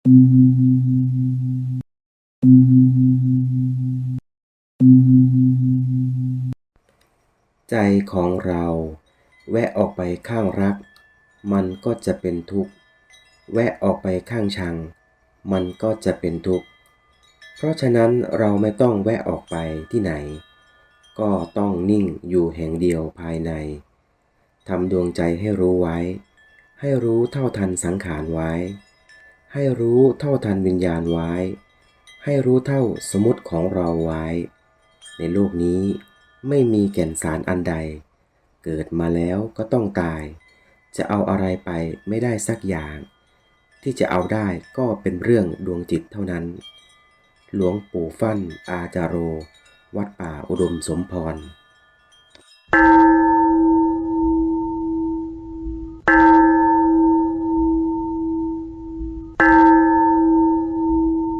ใจของเราแวะออกไปข้างรัก มันก็จะเป็นทุกข์ แวะออกไปข้างชัง มันก็จะเป็นทุกข์ เพราะฉะนั้นเราไม่ต้องแวะออกไปที่ไหน ก็ต้องนิ่งอยู่แห่งเดียวภายในทำดวงใจให้รู้ไว้ ให้รู้เท่าทันสังขารไว้ ให้รู้เท่าทันวิญญาณไว้ ให้รู้เท่าสมมติของเราไว้ ในโลกนี้ไม่มีแก่นสารอันใด เกิดมาแล้วก็ต้องตาย จะเอาอะไรไปไม่ได้สักอย่าง ที่จะเอาได้ก็เป็นเรื่องดวงจิตเท่านั้น หลวงปู่ฟั่นอาจาโร วัดป่าอุดมสมพร